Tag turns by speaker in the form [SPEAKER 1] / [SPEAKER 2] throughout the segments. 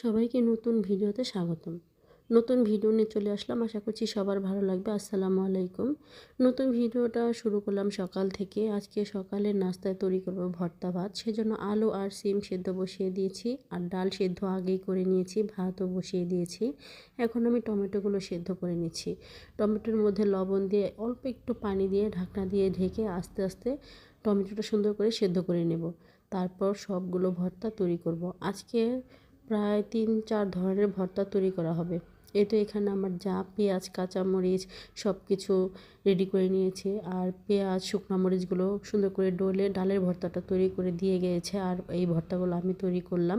[SPEAKER 1] সবাইকে নতুন ভিডিওতে স্বাগতম। নতুন ভিডিও নিয়ে চলে আসলাম। আশা করছি সবার ভালো লাগবে। আসসালামু আলাইকুম। নতুন ভিডিওটা শুরু করলাম সকাল থেকে। আজকে সকালে নাস্তায় তৈরি করব ভর্তা ভাত। সেজন্য আলু আর সিম সেদ্ধ বসিয়ে দিয়েছি আর ডাল সেদ্ধ আগেই করে নিয়েছি, ভাতও বসিয়ে দিয়েছি। এখন আমি টমেটোগুলো সেদ্ধ করে নিচ্ছি। টমেটোর মধ্যে লবণ দিয়ে অল্প একটু পানি দিয়ে ঢাকনা দিয়ে ঢেকে আস্তে আস্তে টমেটোটা সুন্দর করে সেদ্ধ করে নেব। তারপর সবগুলো ভর্তা তৈরি করব। আজকে প্রায় তিন চার ধরনের ভর্তা তৈরি করা হবে। এই তো এখানে আমার যা পেঁয়াজ, কাঁচামরিচ সব কিছু রেডি করে নিয়েছে। আর পেঁয়াজ, শুকনো মরিচগুলো সুন্দর করে ডলে, ডালের ভর্তাটা তৈরি করে দিয়ে গিয়েছে আর এই ভর্তাগুলো আমি তৈরি করলাম।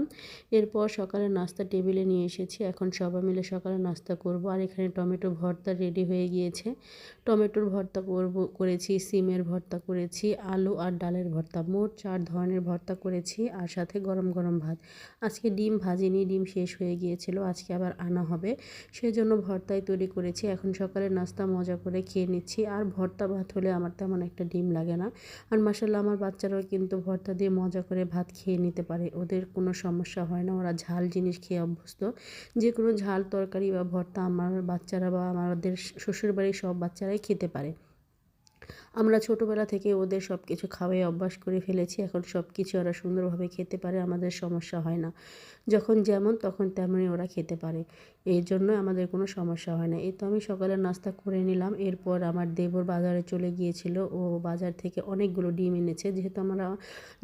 [SPEAKER 1] এরপর সকালে নাস্তা টেবিলে নিয়ে এসেছি। এখন সবাই মিলে সকালে নাস্তা করব। আর এখানে টমেটো ভর্তা রেডি হয়ে গিয়েছে। টমেটোর ভর্তা করব, করেছি, সিমের ভর্তা করেছি, আলু আর ডালের ভর্তা। মোট চার ধরনের ভর্তা করেছি আর সাথে গরম গরম ভাত। আজকে ডিম ভাজিনি, ডিম শেষ হয়ে গিয়েছিল, আজকে আবার আনা হবে। সেই জন্য ভর্তাই তৈরি করেছি। এখন সকালে নাস্তা, মজা করে খেয়ে নিচ্ছি। আর ভর্তা ভাত হলে আমার তেমন একটা ডিম লাগে না। আর মাসাল্লাহ আমার বাচ্চারাও কিন্তু ভর্তা দিয়ে মজা করে ভাত খেয়ে নিতে পারে। ওদের কোনো সমস্যা হয় না। ওরা ঝাল জিনিস খেয়ে অভ্যস্ত। যে কোনো ঝাল, তরকারি বা ভর্তা আমার বাচ্চারা বা আমাদের শ্বশুরবাড়ির সব বাচ্চারাই খেতে পারে। আমরা ছোটোবেলা থেকে ওদের সব কিছু খাওয়াই, অভ্যাস করে ফেলেছি। এখন সব কিছু ওরা সুন্দরভাবে খেতে পারে, আমাদের সমস্যা হয় না। যখন যেমন তখন তেমনই ওরা খেতে পারে। এর জন্য আমাদের কোনো সমস্যা হয় না। এই তো আমি সকালে নাস্তা করে নিলাম। এরপর আমার দেবর বাজারে চলে গিয়েছিল। ও বাজার থেকে অনেকগুলো ডিম এনেছে। যেহেতু আমরা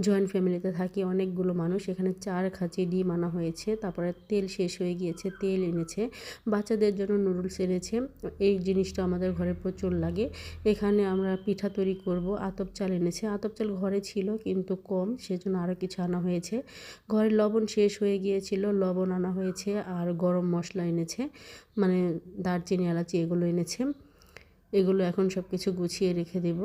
[SPEAKER 1] জয়েন্ট ফ্যামিলিতে থাকি, অনেকগুলো মানুষ। এখানে চার খাঁচি ডিম আনা হয়েছে। তারপরে তেল শেষ হয়ে গিয়েছে, তেল এনেছে। বাচ্চাদের জন্য নুডলস এনেছে। এই জিনিসটা আমাদের ঘরে প্রচুর লাগে। এখানে আমরা পিঠা তৈরি করব। আতপ চাল এনেছে। আতপ চাল ঘরে ছিল কিন্তু কম, সেজন্য আরও কিছু আনা হয়েছে। ঘরে লবণ শেষ হয়ে গিয়েছিল, লবণ আনা হয়েছে আর গরম মশলা এনেছে মানে দারচিনি, এলাচি এগুলো এনেছে। এগুলো এখন সব কিছু গুছিয়ে রেখে দেব।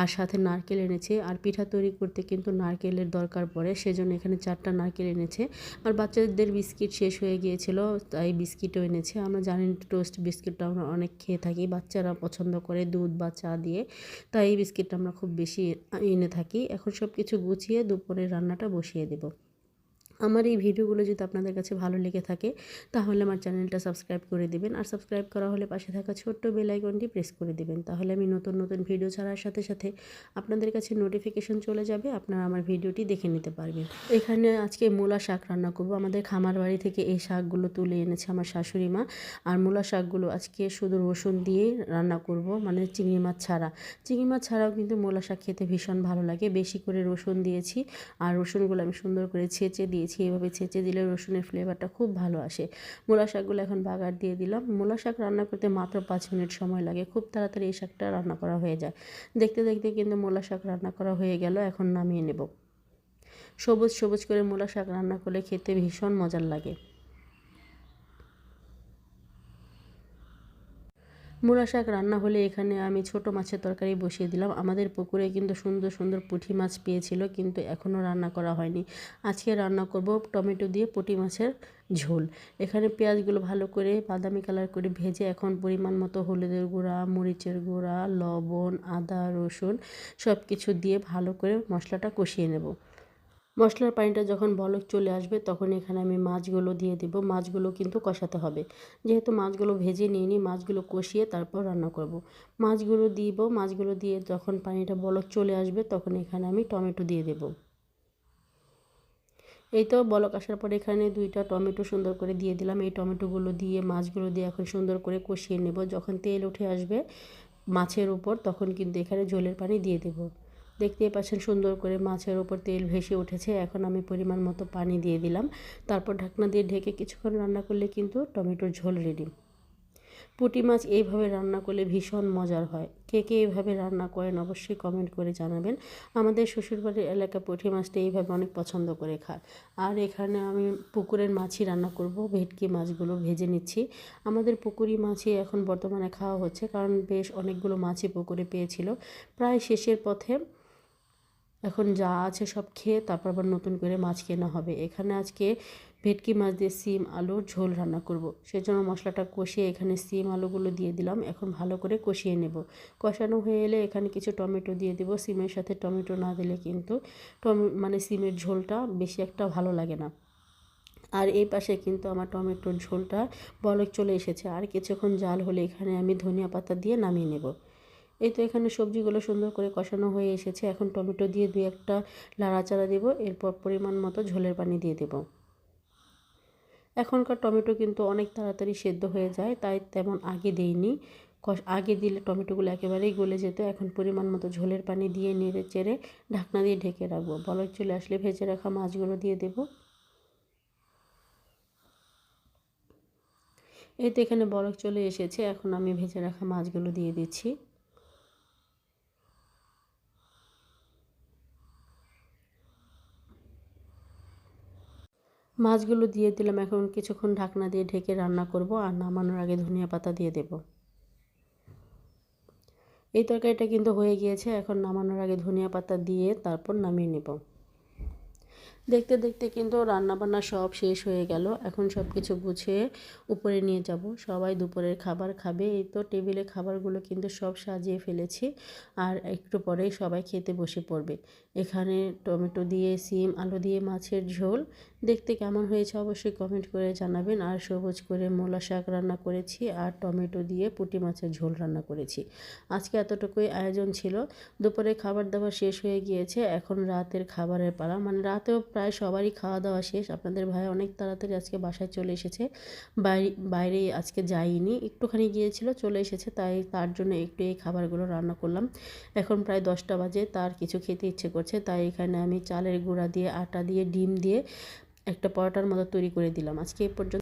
[SPEAKER 1] আর সাথে নারকেল এনেছে। আর পিঠা তৈরি করতে কিন্তু নারকেলের দরকার পড়ে, সেজন্য এখানে চারটা নারকেল এনেছে। আর বাচ্চাদের বিস্কিট শেষ হয়ে গিয়েছিল, তাই বিস্কিটও এনেছে। আমরা জানি টোস্ট বিস্কিটটা আমরা অনেক খেয়ে থাকি, বাচ্চারা পছন্দ করে দুধ বা চা দিয়ে, তাই এই বিস্কিটটা আমরা খুব বেশি এনে থাকি। এখন সব কিছু গুছিয়ে দুপুরের রান্নাটা বসিয়ে দেবো। আমার এই ভিডিওগুলো যদি আপনাদের কাছে ভালো লেগে থাকে, তাহলে আমার চ্যানেলটা সাবস্ক্রাইব করে দেবেন। আর সাবস্ক্রাইব করা হলে পাশে থাকা ছোট্ট বেল আইকনটি প্রেস করে দেবেন। তাহলে আমি নতুন নতুন ভিডিও ছাড়ার সাথে সাথে আপনাদের কাছে নোটিফিকেশন চলে যাবে, আপনারা আমার ভিডিওটি দেখে নিতে পারবেন। এখানে আজকে মূলা শাক রান্না করব। আমাদের খামার বাড়ি থেকে এই শাকগুলো তুলে এনেছে আমার শাশুড়ি মা। আর মূলা শাকগুলো আজকে শুধু রসুন দিয়ে রান্না করব মানে চিংড়ি মাছ ছাড়া। চিংড়ি মাছ ছাড়াও কিন্তু মূলা শাক খেতে ভীষণ ভালো লাগে। বেশি করে রসুন দিয়েছি। আর রসুনগুলো আমি সুন্দর করে ছেঁচে দিয়ে দিয়েছি, এভাবে ছেঁচে দিলে রসুনের ফ্লেভারটা খুব ভালো আসে। মূলা শাকগুলো এখন বাগার দিয়ে দিলাম। মূলা শাক রান্না করতে মাত্র পাঁচ মিনিট সময় লাগে, খুব তাড়াতাড়ি এই শাকটা রান্না করা হয়ে যায়। দেখতে দেখতে কিন্তু মূলা শাক রান্না করা হয়ে গেল, এখন নামিয়ে নেব। সবুজ সবুজ করে মূলা শাক রান্না করলে খেতে ভীষণ মজার লাগে। মূলা শাক রান্না হলে এখানে আমি ছোট মাছের তরকারি বসিয়ে দিলাম। আমাদের পুকুরে কিন্তু সুন্দর সুন্দর পুঁটি মাছ পেয়েছিল, কিন্তু এখনও রান্না করা হয়নি। আজকে রান্না করব টমেটো দিয়ে পুঁটি মাছের ঝোল। এখানে পেঁয়াজগুলো ভালো করে বাদামি কালার করে ভেজে এখন পরিমাণ মতো হলুদের গুঁড়া, মরিচের গুঁড়া, লবণ, আদা, রসুন সব কিছু দিয়ে ভালো করে মশলাটা কষিয়ে নেব। মশলার পানিটা যখন বলক চলে আসবে, তখন এখানে আমি মাছগুলো দিয়ে দেব। মাছগুলো কিন্তু কষাতে হবে। যেহেতু মাছগুলো ভেজে নিয়ে নিই মাছগুলো কষিয়ে তারপর রান্না করব। মাছগুলো দিব। মাছগুলো দিয়ে যখন পানিটা বলক চলে আসবে, তখন এখানে আমি টমেটো দিয়ে দেব। এই তো বলক আসার পর এখানে দুইটা টমেটো সুন্দর করে দিয়ে দিলাম। এই টমেটোগুলো দিয়ে, মাছগুলো দিয়ে এখন সুন্দর করে কষিয়ে নেব। যখন তেল উঠে আসবে মাছের উপর, তখন কিন্তু এখানে ঝোলের পানি দিয়ে দেবো। দেখতেই পাচ্ছেন সুন্দর করে মাছের ওপর তেল ভেসে উঠেছে। এখন আমি পরিমাণ মতো পানি দিয়ে দিলাম। তারপর ঢাকনা দিয়ে ঢেকে কিছুক্ষণ রান্না করলে কিন্তু টমেটোর ঝোল রেডি পুঁটি মাছ এইভাবে রান্না করলে ভীষণ মজার হয়। কে কে এইভাবে রান্না করেন অবশ্যই কমেন্ট করে জানাবেন। আমাদের শ্বশুরবাড়ির এলাকা পুঁটি মাছটা এইভাবে অনেক পছন্দ করে খায়। আর এখানে আমি পুকুরের মাছই রান্না করব, ভেটকি মাছগুলো ভেজে নিচ্ছি। আমাদের পুকুরি মাছই এখন বর্তমানে খাওয়া হচ্ছে, কারণ বেশ অনেকগুলো মাছই পুকুরে পেয়েছিল। প্রায় শেষের পথে এখন যা আছে সব খেয়ে তারপর আবার নতুন করে মাছ কেনা হবে। এখানে আজকে ভেটকি মাছ দিয়ে সিম আলুর ঝোল রান্না করব। সেই জন্য মশলাটা কষিয়ে এখানে সিম, আলুগুলো দিয়ে দিলাম। এখন ভালো করে কষিয়ে নেব। কষানো হয়ে এলে এখানে কিছু টমেটো দিয়ে দেবো। সিমের সাথে টমেটো না দিলে কিন্তু টমে মানে সিমের ঝোলটা বেশি একটা ভালো লাগে না। আর এই পাশে কিন্তু আমার টমেটোর ঝোলটা বলক চলে এসেছে। আর কিছুক্ষণ জাল হলে এখানে আমি ধনিয়া পাতা দিয়ে নামিয়ে নেব। এই তো এখানে সবজিগুলো সুন্দর করে কষানো হয়ে এসেছে। এখন টমেটো দিয়ে দুই একটা লাড়াচাড়া দেব, এরপর পরিমাণ মতো ঝোলের পানি দিয়ে দেব। এখনকার টমেটো কিন্তু অনেক তাড়াতাড়ি সেদ্ধ হয়ে যায়, তাই তেমন আগে দেইনি। আগে দিলে টমেটোগুলো একেবারেই গলে যেত, এখন পরিমাণ মতো ঝোলের পানি দিয়ে নেড়ে চেড়ে ঢাকনা দিয়ে ঢেকে রাখব। বলক চলে আসলে ভেজে রাখা মাছগুলো দিয়ে দেবো। এই তো এখানে বরফ চলে এসেছে, এখন আমি ভেজে রাখা মাছগুলো দিয়ে দিচ্ছি। মাছগুলো দিয়ে দিলাম, এখন কিছুক্ষণ ঢাকনা দিয়ে ঢেকে রান্না করব আর নামানোর আগে ধনিয়া পাতা দিয়ে দেব। এই তরকারিটা কিন্তু হয়ে গিয়েছে, এখন নামানোর আগে ধনিয়া পাতা দিয়ে তারপর নামিয়ে নেব। দেখতে দেখতে কিন্তু রান্নাবান্না সব শেষ হয়ে গেল। এখন সব কিছু গুছিয়ে উপরে নিয়ে যাব। সবাই দুপুরের খাবার খাবে। এই তো টেবিলে খাবারগুলো কিন্তু সব সাজিয়ে ফেলেছি আর একটু পরেই সবাই খেতে বসে পড়বে। এখানে টমেটো দিয়ে, সিম, আলু দিয়ে, মাছের ঝোল। দেখতে কেমন হয়েছে অবশ্যই কমেন্ট করে জানাবেন। আর সবুজ করে মোলা শাক রান্না করেছি আর টমেটো দিয়ে পুঁটি মাছের ঝোল রান্না করেছি। আজকে এতটুকুই আয়োজন ছিল। দুপুরে খাবার দাবার শেষ হয়ে গিয়েছে। এখন রাতের খাবারের পালা। মানে রাতেও প্রায় সবারই খাওয়া দাওয়া শেষ। আপনাদের ভাই অনেক তাড়াতাড়ি আজকে বাসায় চলে এসেছে। বাইরে বাইরে আজকে যাইনি একটুখানি গিয়েছিল, চলে এসেছে, তাই তার জন্য একটু এই খাবারগুলো রান্না করলাম। এখন প্রায় দশটা বাজে, তার কিছু খেতে ইচ্ছে করছে, তাই এখানে আমি চালের গুঁড়া দিয়ে, আটা দিয়ে, ডিম দিয়ে একটা পরোটার মতো তৈরি করে দিলাম। আজকে এই পর্যন্ত